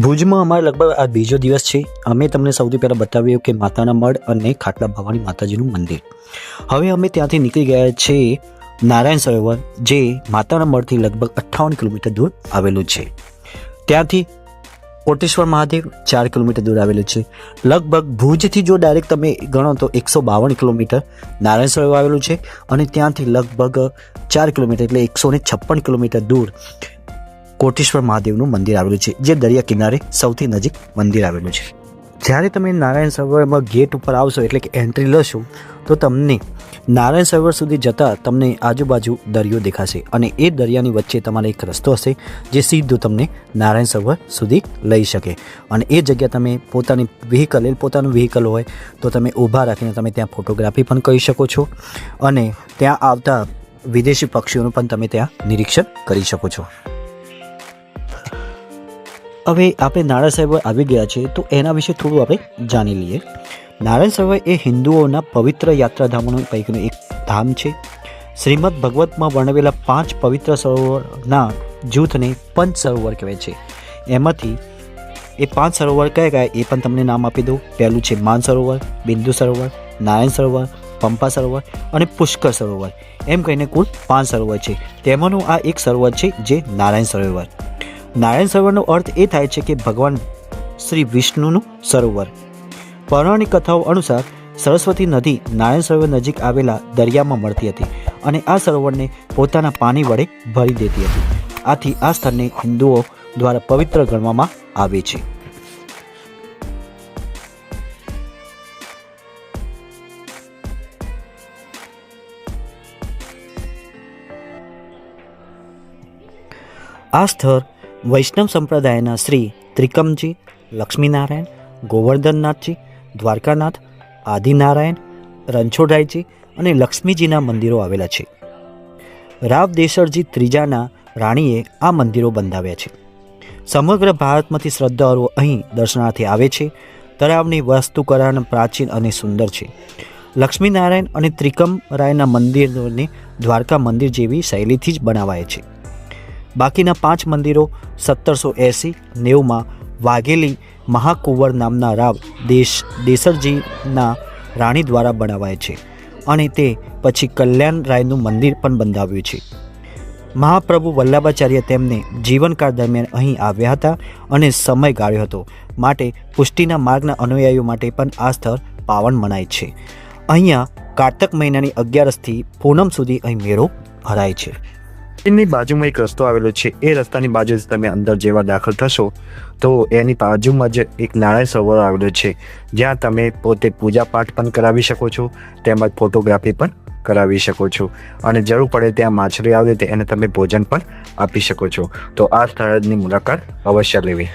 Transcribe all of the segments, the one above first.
ભુજમાં અમારે લગભગ આ બીજો દિવસ છે. અમે તમને સૌથી પહેલાં બતાવ્યું કે માતાના મઢ અને ખાટલા ભવાની માતાજીનું મંદિર. હવે અમે ત્યાંથી નીકળી ગયા છે નારાયણ સરોવર, જે માતાના મઢથી લગભગ અઠ્ઠાવન કિલોમીટર દૂર આવેલું છે. ત્યાંથી કોટેશ્વર મહાદેવ ચાર કિલોમીટર દૂર આવેલું છે. લગભગ ભુજથી જો ડાયરેક્ટ તમે ગણો તો એકસો બાવન કિલોમીટર નારાયણ સરોવર આવેલું છે અને ત્યાંથી લગભગ ચાર કિલોમીટર એટલે એકસો છપ્પન કિલોમીટર દૂર કોટેશ્વર મહાદેવનું મંદિર આવેલું છે, જે દરિયા કિનારે સૌથી નજીક મંદિર આવેલું છે. જ્યારે તમે નારાયણ સરોવરમાં ગેટ ઉપર આવશો, એટલે કે એન્ટ્રી લેશો, તો તમને નારાયણ સરોવર સુધી જતાં તમને આજુબાજુ દરિયો દેખાશે અને એ દરિયાની વચ્ચે તમારે એક રસ્તો હશે, જે સીધું તમને નારાયણ સરોવર સુધી લઈ શકે. અને એ જગ્યા તમે પોતાની વ્હીકલ એટલે પોતાનું વ્હીકલ હોય, તો તમે ઊભા રાખીને તમે ત્યાં ફોટોગ્રાફી પણ કરી શકો છો અને ત્યાં આવતા વિદેશી પક્ષીઓનું પણ તમે ત્યાં નિરીક્ષણ કરી શકો છો. હવે આપણે નારાયણ સરોવર આવી ગયા છે, તો એના વિશે થોડું આપણે જાણી લઈએ. નારાયણ સરોવર એ હિન્દુઓના પવિત્ર યાત્રાધામોનું પૈકીનું એક ધામ છે. શ્રીમદ ભગવતમાં વર્ણવેલા પાંચ પવિત્ર સરોવરના જૂથને પંચ સરોવર કહેવાય છે. એમાંથી એ પાંચ સરોવર કયા કયા, એ પણ તમને નામ આપી દઉં. પહેલું છે માન સરોવર, બિંદુ સરોવર, નારાયણ સરોવર, પંપા સરોવર અને પુષ્કર સરોવર. એમ કહીને કુલ પાંચ સરોવર છે. તેમાંનું આ એક સરોવર છે જે નારાયણ સરોવર. નારાયણ સરોવરનો અર્થ એ થાય છે કે ભગવાન શ્રી વિષ્ણુનું સરોવર. પૌરાણિક કથાઓ અનુસાર સરસ્વતી નદી નારાયણ સરોવર નજીક આવેલા દરિયામાં મળતી હતી અને આ સરોવરને પોતાના પાણી વડે ભરી દેતી હતી. આથી આ સ્થળને હિન્દુઓ દ્વારા પવિત્ર ગણવામાં આવે છે. આ સ્થળ વૈષ્ણવ સંપ્રદાયના શ્રી ત્રિકમજી, લક્ષ્મીનારાયણ, ગોવર્ધનનાથજી, દ્વારકાનાથ, આદિનારાયણ, રણછોડરાયજી અને લક્ષ્મીજીના મંદિરો આવેલા છે. રાવ દેસરજી ત્રીજાના રાણીએ આ મંદિરો બંધાવ્યા છે. સમગ્ર ભારતમાંથી શ્રદ્ધાળુઓ અહીં દર્શનાર્થે આવે છે. તળાવની વાસ્તુકરણ પ્રાચીન અને સુંદર છે. લક્ષ્મીનારાયણ અને ત્રિકમ રાયના મંદિરોને દ્વારકા મંદિર જેવી શૈલીથી જ બનાવાય છે. બાકીના પાંચ મંદિરો સત્તરસો એંસી, નેવુંમાં વાઘેલી મહાકુંવર નામના રાવ દેશ દેસરજીના રાણી દ્વારા બનાવાય છે અને તે પછી કલ્યાણ રાયનું મંદિર પણ બંધાવ્યું છે. મહાપ્રભુ વલ્લભાચાર્ય તેમને જીવનકાળ દરમિયાન અહીં આવ્યા હતા અને સમય ગાળ્યો હતો, માટે પુષ્ટિના માર્ગના અનુયાયીઓ માટે પણ આ સ્થળ પાવન મનાય છે. અહીંયા કારતક મહિનાની અગિયારસથી પૂનમ સુધી અહીં મેળો ભરાય છે. એની બાજુમાં એક રસ્તો આવેલો છે. એ રસ્તાની બાજુ તમે અંદર જેવા દાખલ થશો તો એની બાજુમાં જ એક નારાયણ સરોવર આવેલો છે. જ્યાં તમે પોતે પૂજા પાઠ પણ કરાવી શકો છો તેમજ ફોટોગ્રાફી પણ કરાવી શકો છો. અને જરૂર પડે ત્યાં માછલી આવે તે એને તમે ભોજન પણ આપી શકો છો. તો આ સ્થળની મુલાકાત અવશ્ય લેવી.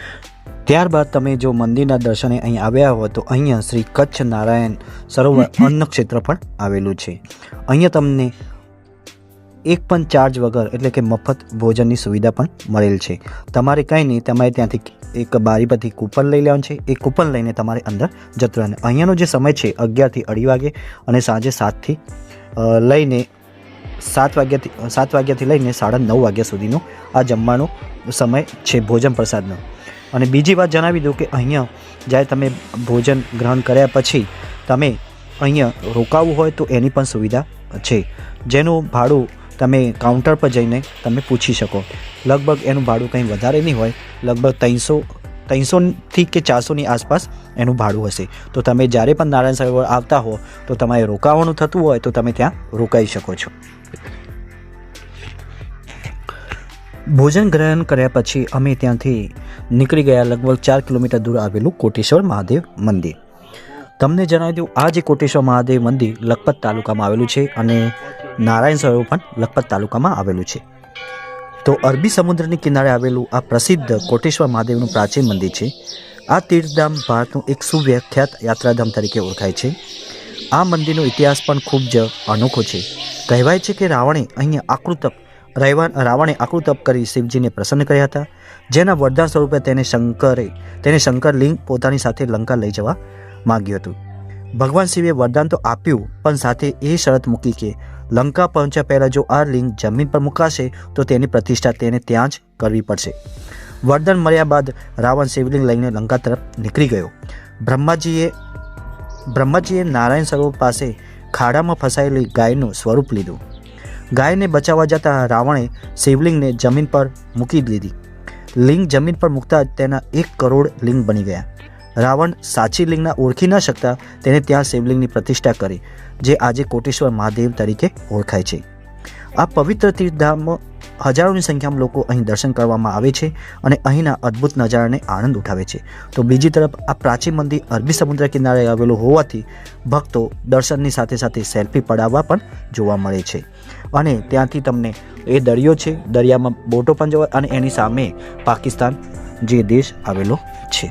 ત્યારબાદ તમે જો મંદિરના દર્શને અહીં આવ્યા હો તો અહીંયા શ્રી કચ્છ નારાયણ સરોવર અન્ન ક્ષેત્ર પણ આવેલું છે. અહીંયા તમને એક પણ ચાર્જ વગર, એટલે કે મફત ભોજનની સુવિધા પણ મળેલ છે. તમારે કંઈ નહીં, તમારે ત્યાંથી એક બારી પરથી કૂપન લઈ લેવાનું છે. એ કૂપન લઈને તમારે અંદર જતું રહેવાનું. અહીંયાનો જે સમય છે, અગિયારથી અઢી વાગે અને સાંજે સાતથી લઈને સાત વાગ્યાથી સાત વાગ્યાથી લઈને સાડા નવ વાગ્યા સુધીનો આ જમવાનો સમય છે ભોજન પ્રસાદનો. અને બીજી વાત જણાવી દઉં કે અહીંયા જ્યારે તમે ભોજન ગ્રહણ કર્યા પછી તમે અહીંયા રોકાવું હોય તો એની પણ સુવિધા છે. જેનું ભાડું તમે કાઉન્ટર પર જઈને તમે પૂછી શકો. લગભગ એનું ભાડું કંઈ વધારે નહીં હોય, લગભગ ત્રણસો ત્રણસોથી કે ચારસોની આસપાસ એનું ભાડું હશે. તો તમે જ્યારે પણ નારાયણ સરોવર આવતા હો, તો તમારે રોકાવાનું થતું હોય, તો તમે ત્યાં રોકાઈ શકો છો. ભોજન ગ્રહણ કર્યા પછી અમે ત્યાંથી નીકળી ગયા, લગભગ ચાર કિલોમીટર દૂર આવેલું કોટેશ્વર મહાદેવ મંદિર. તમને જણાવી દઉં, આ જે કોટેશ્વર મહાદેવ મંદિર લખપત તાલુકામાં આવેલું છે અને નારાયણ સરોવર પણ લખપત તાલુકામાં આવેલું છે. તો અરબી સમુદ્રની કિનારે આવેલું આ પ્રસિદ્ધ કોટેશ્વર મહાદેવનું પ્રાચીન મંદિર છે. આ તીર્થધામ ભારતનું એક સુવ્યાખ્યાત યાત્રાધામ તરીકે ઓળખાય છે. આ મંદિરનો ઇતિહાસ પણ ખૂબ જ અનોખો છે. કહેવાય છે કે રાવણે અહીંયા આકૃતપ રાવણે આકૃતપ કરી શિવજીને પ્રસન્ન કર્યા હતા. જેના વરદાન સ્વરૂપે તેને શંકરે, તેને શંકર લિંગ પોતાની સાથે લંકા લઈ જવા માંગ્યું હતું. ભગવાન શિવે વરદાન તો આપ્યું, પણ સાથે એ શરત મૂકી કે લંકા પહોંચ્યા પહેલાં જો આ લિંગ જમીન પર મુકાશે, તો તેની પ્રતિષ્ઠા તેને ત્યાં જ કરવી પડશે. વરદાન મળ્યા બાદ રાવણ શિવલિંગ લઈને લંકા તરફ નીકળી ગયો. બ્રહ્માજીએ બ્રહ્માજીએ નારાયણ સરોવર પાસે ખાડામાં ફસાયેલી ગાયનું સ્વરૂપ લીધું. ગાયને બચાવવા જતાં રાવણે શિવલિંગને જમીન પર મૂકી દીધી. લિંગ જમીન પર મૂકતા જ તેના એક કરોડ લિંગ બની ગયા. રાવણ સાચી લિંગના ઓળખી ન શકતા તેને ત્યાં શિવલિંગની પ્રતિષ્ઠા કરી, જે આજે કોટેશ્વર મહાદેવ તરીકે ઓળખાય છે. આ પવિત્ર તીર્થધામમાં હજારોની સંખ્યામાં લોકો અહીં દર્શન કરવામાં આવે છે અને અહીંના અદ્ભુત નજારાને આનંદ ઉઠાવે છે. તો બીજી તરફ, આ પ્રાચીન મંદિર અરબી સમુદ્ર કિનારે આવેલું હોવાથી ભક્તો દર્શનની સાથે સાથે સેલ્ફી પડાવવા પણ જોવા મળે છે. અને ત્યાંથી તમને એ દરિયો છે, દરિયામાં બોટો પણ જોવા અને એની સામે પાકિસ્તાન જે દેશ આવેલો છે.